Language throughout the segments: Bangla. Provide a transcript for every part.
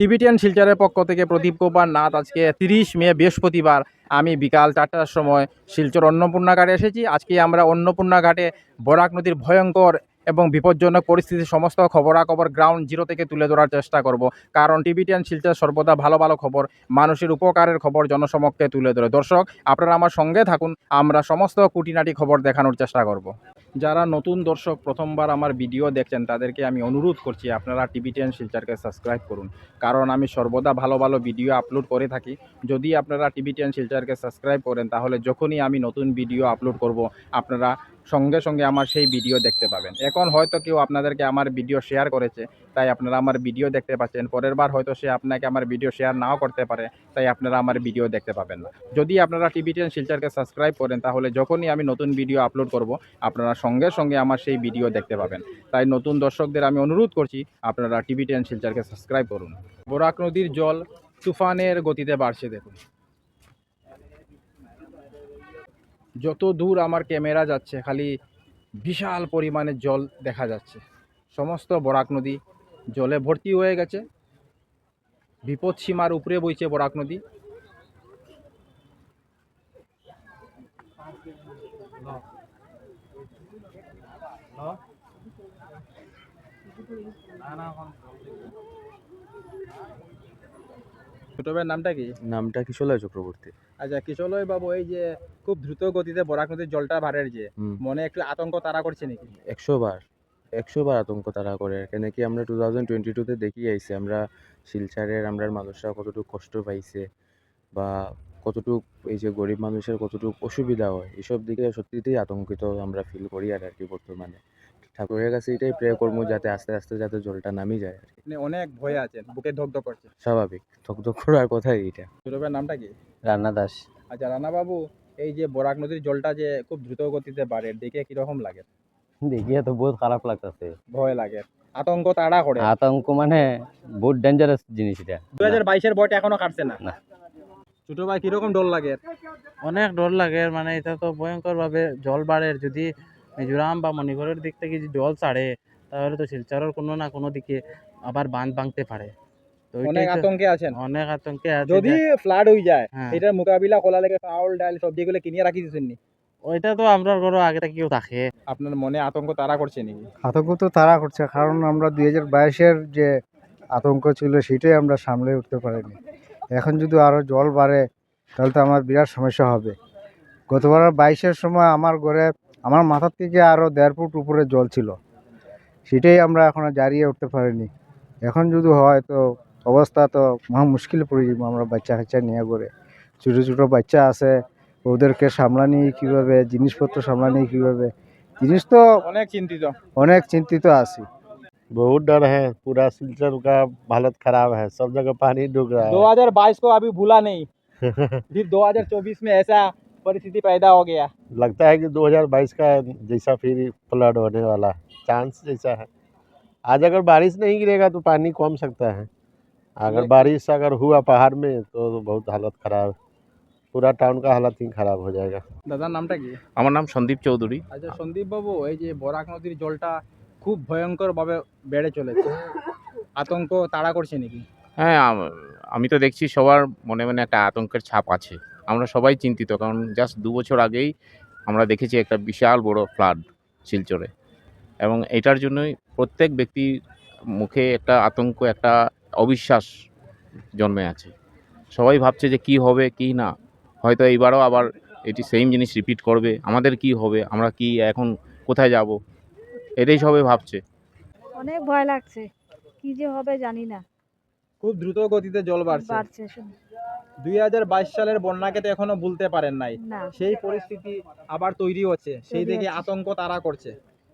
টিবিটিয়ান শিলচরের পক্ষ থেকে প্রদীপ কুমার নাথ আজকে তিরিশ মে, বৃহস্পতিবার। আমি বিকাল চারটার সময় শিলচর অন্নপূর্ণা ঘাটে এসেছি। আজকে আমরা অন্নপূর্ণা ঘাটে বরাক নদীর ভয়ঙ্কর এবং বিপজ্জনক পরিস্থিতির সমস্ত খবরাখবর গ্রাউন্ড জিরো থেকে তুলে ধরার চেষ্টা করব। কারণ টিবিটিয়ান শিলচর সর্বদা ভালো ভালো খবর, মানুষের উপকারের খবর জনসমক্ষে তুলে ধরে। দর্শক, আপনারা আমার সঙ্গে থাকুন। আমরা সমস্ত কুটিনাটি খবর দেখানোর চেষ্টা করব। যারা নতুন দর্শক প্রথমবার আমার ভিডিও দেখছেন, তাদেরকে আমি অনুরোধ করছি আপনারা টিভি টেন শিলচারকে সাবস্ক্রাইব করুন। কারণ আমি সর্বদা ভালো ভালো ভিডিও আপলোড করে থাকি। যদি আপনারা টিভি টেন শিলচারকে সাবস্ক্রাইব করেন, তাহলে যখনই আমি নতুন ভিডিও আপলোড করব, আপনারা সঙ্গে সঙ্গে আমার সেই ভিডিও দেখতে পাবেন। এখন হয়তো কেউ আপনাদেরকে আমার ভিডিও শেয়ার করেছে, তাই আপনারা আমার ভিডিও দেখতে পাচ্ছেন। পরের বার হয়তো সে আপনাকে আমার ভিডিও শেয়ার নাও করতে পারে, তাই আপনারা আমার ভিডিও দেখতে পাবেন না। যদি আপনারা টিভি টেন শিলচারকে সাবস্ক্রাইব করেন, তাহলে যখনই আমি নতুন ভিডিও আপলোড করব, আপনারা সঙ্গে সঙ্গে আমার সেই ভিডিও দেখতে পাবেন। তাই নতুন দর্শকদের আমি অনুরোধ করছি, আপনারা টিভি টেন শিলচারকে সাবস্ক্রাইব করুন। বোরাক নদীর জল তুফানের গতিতে বাড়ছে, দেখুন। যত দূর আমার ক্যামেরা যাচ্ছে, খালি বিশাল পরিমাণে জল দেখা যাচ্ছে। সমস্ত বরাক নদী জলে ভর্তি হয়ে গেছে। বিপদ সীমার উপরে বইছে বরাক নদী। ছোট ভাইয়ের নামটা কি? নামটা কিশোলয় চক্রবর্তী। আচ্ছা কিশলয় বাবু এই যে খুব দ্রুত গতিতে বরাক নদীর জলটা বাড়ের যে মনে একটু আতঙ্ক তারা করছে নাকি? একশো বার একশো বার আতঙ্ক তারা করে। কেন কি আমরা টু থাউজেন্ড টোয়েন্টি টুতে দেখি আইসি আমরা শিলচারের আমরা মানুষরা কতটুকু কষ্ট পাইছে বা কতটুক এই যে গরিব মানুষের কতটুকু অসুবিধা হয় এইসব দিকে সত্যিতেই আতঙ্কিত আমরা ফিল করি আর কি বর্তমানে। ঠাকুরের কাছে এটাই প্রে করব যাতে আস্তে আস্তে যাতে জলটা নামি যায় আর কি। আপনি অনেক ভয়ে আছেন বুকে ধক ধক করছে। স্বাভাবিক ধকধক করার কথাই ছোট ভাইয়ের নামটা কি? রান্না দাস। আচ্ছা রানা বাবু এই যে বরাক নদীর জলটা যে খুব দ্রুত গতিতে বাড়ে দেখে কীরকম লাগে? দেখিয়ে তো বহুত খারাপ লাগতেছে। ভয় লাগে। আতঙ্ক তাড়া করে। আতঙ্ক মানে বহুত ডেঞ্জারাস জিনিস এটা। দুই হাজার বাইশের বয়টা এখনও কাটছে না? না। ছোট ভাই কীরকম ডর লাগে? অনেক ডর লাগে মানে এটা তো ভয়ঙ্কর ভাবে জল বাড়ে। যদি মিজোরাম বা মণিপুরের দিক থেকে যদি জল ছাড়ে তাহলে তো শিলচরের কোনো না কোনো দিকে আবার বাঁধ ভাঙতে পারে। অনেক আতঙ্কে আছেন। অনেক আতঙ্কে আছে যদি ফ্লাড হয়ে যায় হ্যাঁ, এটার মোকাবিলা করা লাগে চাউল ডাল সবজি গুলো কিনে রাখি দিচ্ছেন নি? ওইটা তো আমরা ঘরে আগে থেকেও থাকে আপনার মনে আতঙ্ক তারা করছে নাকি? আতঙ্ক তো তারা করছে কারণ আমরা দুই হাজার বাইশের যে আতঙ্ক ছিল সেটাই আমরা সামলে উঠতে পারিনি। এখন যদি আরও জল বাড়ে তাহলে তো আমার বিরাট সমস্যা হবে। গতবার বাইশের সময় আমার ঘরে আমার মাথার থেকে আরও দেড় ফুট উপরে জল ছিল সেটাই আমরা এখনো জারিয়ে উঠতে পারিনি এখন যদি হয় তো অবস্থা তো মহা মুশকিল পড়ে যাবো আমরা বাচ্চা কাচ্চা নিয়ে করে ছোটো ছোটো বাচ্চা আছে ওদেরকে সামলানি কীভাবে জিনিসপত্র সামলানি কীভাবে জিনিস তো অনেক চিন্তিত অনেক চিন্তিত আছি बहुत डर है पूरा सिलचर का हालत खराब है सब जगह पानी डूब रहा दो हजार बाईस को अभी भूला नहीं फिर दो हजार चौबीस में ऐसा परिस्थिति पैदा हो गया है लगता है कि 2022 का जैसा फिर फ्लड होने वाला है चांस जैसा है आज अगर बारिश नहीं गिरेगा तो पानी कम सकता है अगर ये- बारिश अगर हुआ पहाड़ में तो बहुत हालत खराब पूरा टाउन का हालत ही खराब हो जाएगा দাদার নামটা কি আমার নাম সন্দীপ চৌধুরী আচ্ছা সন্দীপ বাবু এই যে বরাক নদীর জলটা খুব ভয়ঙ্কর ভাবে বেড়ে চলেছে আতঙ্ক তাড়া করছে নাকি হ্যাঁ আম- আমি তো দেখছি সবার মনে মনে একটা আতঙ্কের ছাপ আছে আমরা সবাই চিন্তিত কারণ জাস্ট দু বছর আগেই আমরা দেখেছি একটা বিশাল বড় ফ্লাড শিলচরে। এবং এটার জন্যই প্রত্যেক ব্যক্তির মুখে একটা আতঙ্ক একটা অবিশ্বাস জন্মে আছে। সবাই ভাবছে যে কি হবে কি না? হয়তো এইবারও আবার এটি সেম জিনিস রিপিট করবে আমাদের কি হবে আমরা কি এখন কোথায় যাব? এটাই সবাই ভাবছে। অনেক ভয় লাগছে কি যে হবে জানি না। খুব দ্রুত গতিতে জল বাড়ছে। বাড়ছে। দুই হাজার বাইশ সালের বন্যাকে তো এখনও ভুলতে পারেন নাই। সেই পরিস্থিতি আবার তৈরি হচ্ছে। সেই থেকে আতঙ্ক তারা করছে।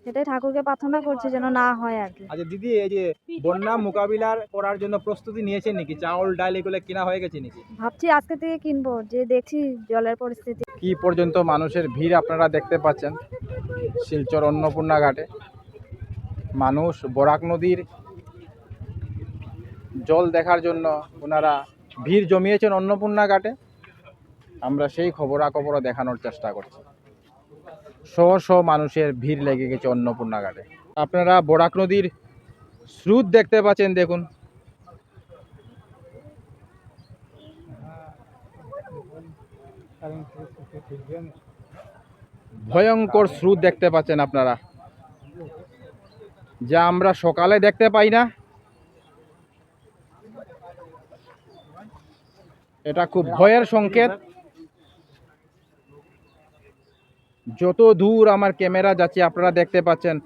সেটাই ঠাকুরকে প্রার্থনা করছে যেন না হয় আর কি। আচ্ছা দিদি এই যে বন্যা মোকাবিলার করার জন্য প্রস্তুতি নিয়েছেন নাকি? চাউল ডাল এগুলো কেনা হয়ে গেছে নাকি? ভাবছি আজকে থেকে কিনবো যে দেখছি জলের পরিস্থিতি। কি পর্যন্ত মানুষের ভিড় আপনারা দেখতে পাচ্ছেন? শিলচর অন্নপূর্ণা ঘাটে। মানুষ বরাক নদীর জল দেখার জন্য ওনারা ভিড় জমিয়েছেন অন্নপূর্ণা ঘাটে। আমরা সেই খবরাখবরও দেখানোর চেষ্টা করছি। শ শ মানুষের ভিড় লেগে গেছে অন্নপূর্ণা ঘাটে। আপনারা বরাক নদীর স্রোত দেখতে পাচ্ছেন, দেখুন। ভয়ঙ্কর স্রোত দেখতে পাচ্ছেন আপনারা। যা আমরা সকালে দেখতে পাই না। এটা খুব ভয়ের সংকেত। যত দূর আমার ক্যামেরা যাচ্ছে, আপনারা দেখতে পাচ্ছেন,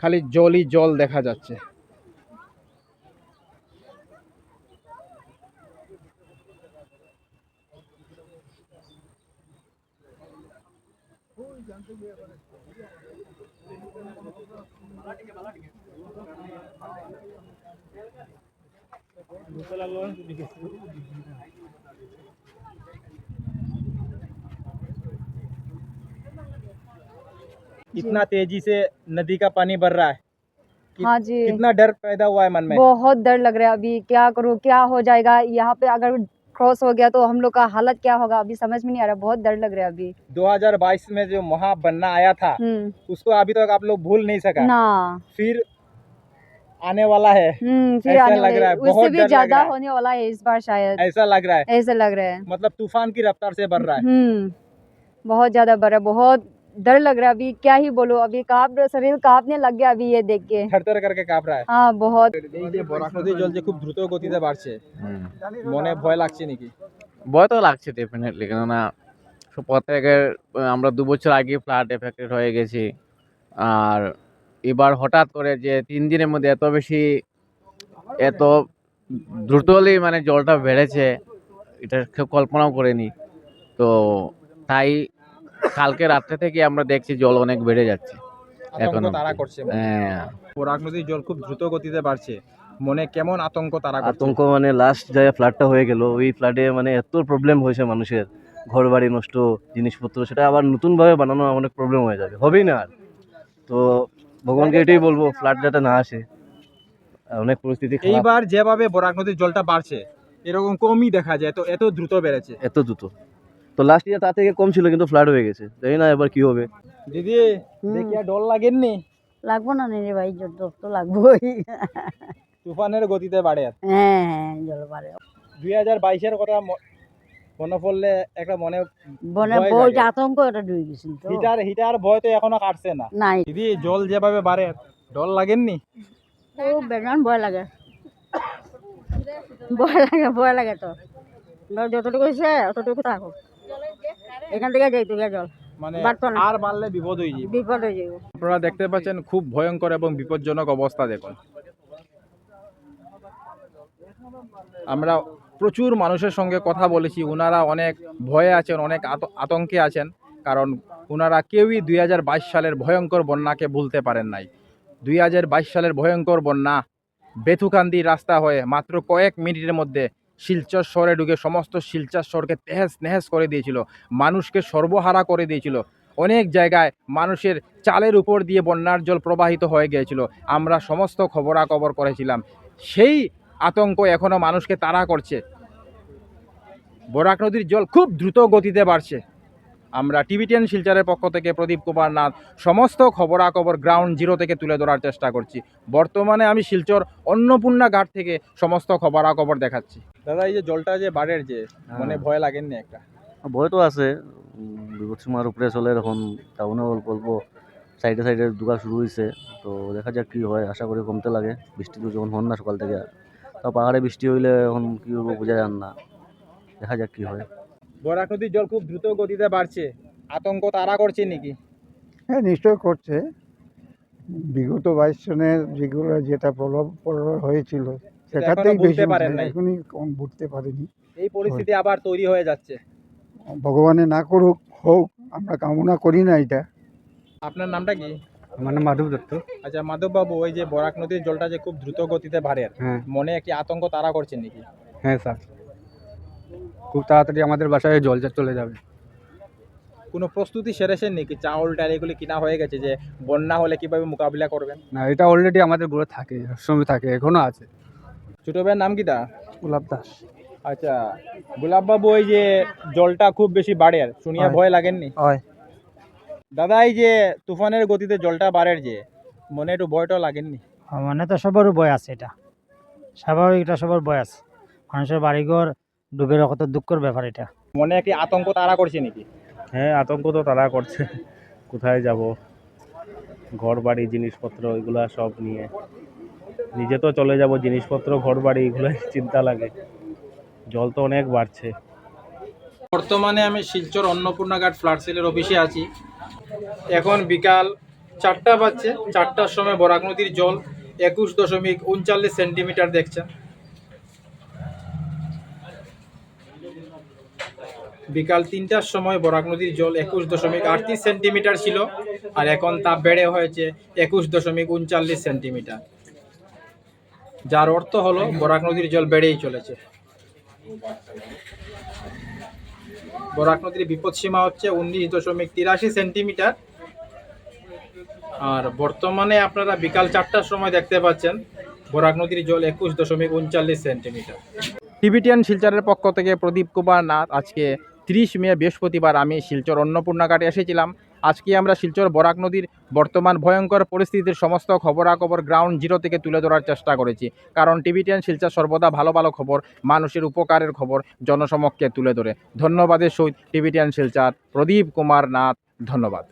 খালি জলই জল দেখা যাচ্ছে। इतना तेज़ी से नदी का पानी बढ़ रहा है? कि- हाँ जी। कितना डर पैदा हुआ है मन में? बहुत डर लग रहा है अभी। क्या करूँ क्या हो जाएगा? यहाँ पे अगर क्रॉस हो गया तो हम लोग का हालत क्या होगा? अभी समझ में नहीं आ रहा। बहुत डर लग रहा है अभी। 2022 में जो महा बनना आया था हम्म। उसको अभी तक तो आप लोग भूल नहीं सका। ना। फिर आने वाला है। हम्म फिर आने लग रहा है, उससे बहुत भी ज़्यादा होने वाला है इस बार शायद। ऐसा लग रहा है। ऐसा लग रहा है। मतलब तूफ़ान की रफ्तार से बढ़ रहा है। हम्म बहुत ज़्यादा बढ़ रहा है बहुत डर लग रहा है अभी क्या ही बोलो अभी काप शरीर कांपने लग गया अभी ये देख के। थरथर करके काप रहा है। हाँ बहुत। বরাক নদীর জল যে খুব দ্রুত গতিতে বাড়ছে। মনে ভয় লাগছে নাকি? ভয় তো লাগছে ডেফিনেটলি কেননা প্রত্যেকের আমরা দু বছর আগে ফ্লাড এফেক্টেড হয়ে গেছি। আর এবার হঠাৎ করে যে তিন দিনের মধ্যে এত বেশি এত দ্রুতলি মানে জলটা বেড়েছে এটা কেউ কল্পনাও করেনি। তো তাই কালকে রাত্রে থেকে আমরা দেখছি জল অনেক বেড়ে যাচ্ছে। এখনও তারা করছে। হ্যাঁ। বরাক নদীর জল খুব দ্রুত গতিতে বাড়ছে। মনে কেমন আতঙ্ক তারা আতঙ্ক মানে লাস্ট যে ফ্লাডটা হয়ে গেল ওই ফ্লাডে মানে এত প্রবলেম হয়েছে মানুষের। ঘর বাড়ি নষ্ট জিনিসপত্র সেটা আবার নতুনভাবে বানানো অনেক প্রবলেম হয়ে যাবে। হবেই না আর। তো ভগবানকে এটাই বলব ফ্লাড যাতে না আসে। অনেক পরিস্থিতি এইবার যেভাবে বরাক নদীর জলটা বাড়ছে এরকম কমই দেখা যায় তো এত দ্রুত বেড়েছে। এত দ্রুত। তো লাস্ট ইয়ার তার থেকে কম ছিল কিন্তু ফ্লাড হয়ে গেছে। জানি না এবার কি হবে। দিদি দেখিয়া ডর লাগেননি? লাগবো না রে ভাই জল তো লাগবোই। তুফানের গতিতে বাড়ে হ্যাঁ হ্যাঁ জল বাড়ে। দুই হাজার বাইশের কথা মনে পড়লে একটা মনে বহুত লাগে। আতঙ্ক এটা ডুবে গেছিল তো। হিটার হিটার ভয় তো এখনও কাটছে না। নাই। দিদি জল যেভাবে বাড়ে ডর লাগেননি? ও বেগান ভয় লাগে। ভয় লাগে ভয় লাগে তো। যতটুকু হয়েছে অতটুকু থাকো এখান থেকে যাইতো গিয়া জল মানে আর বাড়লে বিপদ হয়ে যাবে। বিপদ হয়ে যাইব আপনারা দেখতে পাচ্ছেন খুব ভয়ঙ্কর এবং বিপজ্জনক অবস্থা দেখুন। আমরা প্রচুর মানুষের সঙ্গে কথা বলেছি ওনারা অনেক ভয়ে আছেন অনেক আত- আতঙ্কে আছেন কারণ ওনারা কেউই দুই হাজার বাইশ সালের ভয়ঙ্কর বন্যাকে ভুলতে পারেন নাই। দুই হাজার বাইশ সালের ভয়ঙ্কর বন্যা বেথুকান্দি রাস্তা হয়ে মাত্র কয়েক মিনিটের মধ্যে শিলচর শহরে ঢুকে সমস্ত শিলচর শহরকে তেহেস নেহেস করে দিয়েছিল। মানুষকে সর্বহারা করে দিয়েছিল। অনেক জায়গায় মানুষের চালের উপর দিয়ে বন্যার জল প্রবাহিত হয়ে গিয়েছিল। আমরা সমস্ত খবরাখবর করেছিলাম। সেই আতঙ্ক এখনও মানুষকে তাড়া করছে। বরাক নদীর জল খুব দ্রুত গতিতে বাড়ছে। আমরা টিভি টেন শিলচরের পক্ষ থেকে প্রদীপ কুমার নাথ সমস্ত খবরাখবর গ্রাউন্ড জিরো থেকে তুলে ধরার চেষ্টা করছি। বর্তমানে আমি শিলচর অন্নপূর্ণা ঘাট থেকে সমস্ত খবরাখবর দেখাচ্ছি। দাদা এই যে জলটা যে বাড়ের যে মানে ভয় লাগেননি একটা। ভয় তো আছে। বিপদসীমার উপরে চলে এখন টাউনে অল্প অল্প সাইডে সাইডে দুগা শুরু হয়েছে তো দেখা যাক কি হয় আশা করি কমতে লাগে। বৃষ্টি তো যখন হন না সকাল থেকে তো পাহাড়ে বৃষ্টি হইলে এখন কি হব বোঝা যান না। দেখা যাক কি হয়। বরাক নদীর জল খুব দ্রুত গতিতে বাড়ছে। আতঙ্ক তারা করছে নাকি? হ্যাঁ নিশ্চয় করছে। বিগত বাইশ সনের যেগুলো যেটা প্রভাব হয়েছিল সেটাতেই বেশি পারেন উঠে। নাই। এখনই বুঝতে পারিনি। এই পরিস্থিতি আবার তৈরি হয়ে যাচ্ছে। ভগবানে না করুক হোক আমরা কামনা করি না এটা। আপনার নামটা কি? আমার নাম মাধব দত্ত। আচ্ছা মাধব বাবু ওই যে বরাক নদীর জলটা যে খুব দ্রুত গতিতে বাড়ে হ্যাঁ। মনে একটি আতঙ্ক তারা করছে নাকি? হ্যাঁ স্যার। খুব তাড়াতাড়ি আমাদের বাসায় জল চলে যাবে। কোনো প্রস্তুতি সেরেছেন নাকি? চাউল ডাল এগুলি কিনা হয়ে গেছে যে বন্যা হলে কীভাবে মোকাবিলা করবেন? না এটা অলরেডি আমাদের ঘরে থাকে সবসময় থাকে এখনও আছে। ছোট ভাইয়ের নাম কি তা? গোলাপ দাস। আচ্ছা গোলাপ বাবু ওই যে জলটা খুব বেশি বাড়ে শুনিয়া ভয় লাগেননি? হয়। দাদা এই যে তুফানের গতিতে জলটা বাড়ের যে মনে একটু ভয়টা লাগেননি? মানে তো সবারও ভয় আছে এটা। স্বাভাবিক এটা সবার ভয় আছে। মানুষের বাড়িঘর ডুবে রাখা তো দুঃখের ব্যাপার এটা। মনে একটি আতঙ্ক তারা করছে নাকি? হ্যাঁ আতঙ্ক তো তারা করছে। কোথায় যাব? ঘর বাড়ি জিনিসপত্র এগুলা সব নিয়ে। নিজে তো চলে যাব, জিনিসপত্র ঘর বাড়ি এগুলোই চিন্তা লাগে। জল তো অনেক বাড়ছে। বর্তমানে আমি শিলচর অন্নপূর্ণা ঘাট ফ্লাড সেলের অফিসে আছি। এখন বিকাল চারটা বাজছে, চারটার সময় বরাক নদীর জল একুশ দশমিক উনচল্লিশ সেন্টিমিটার দেখছেন। বিকাল তিনটার সময় বরাক নদীর জল একুশ দশমিক আটত্রিশ সেন্টিমিটার ছিল, আর এখন তা বেড়ে হয়েছে একুশ দশমিক উনচল্লিশ সেন্টিমিটার। যার অর্থ হলো বরাক নদীর জল বেড়েই চলেছে। বরাক নদীর বিপদসীমা হচ্ছে উনিশ দশমিক তিরাশি সেন্টিমিটার। আর বর্তমানে আপনারা বিকাল চারটার সময় দেখতে পাচ্ছেন, বরাক নদীর জল একুশ দশমিক উনচল্লিশ সেন্টিমিটার। টিবিটিয়ান শিলচরের পক্ষ থেকে প্রদীপ কুমার নাথ, আজকে তিরিশ মে বৃহস্পতিবার আমি শিলচর অন্নপূর্ণা ঘাটে এসেছিলাম। আজকে আমরা শিলচর বরাক নদীর বর্তমান ভয়ঙ্কর পরিস্থিতির সমস্ত খবরাখবর গ্রাউন্ড জিরো থেকে তুলে ধরার চেষ্টা করেছি। কারণ টিভি টেন শিলচর সর্বদা ভালো ভালো খবর, মানুষের উপকারের খবর জনসমক্ষে তুলে ধরে। ধন্যবাদের সহিত টিভি টেন শিলচর, প্রদীপ কুমার নাথ, ধন্যবাদ।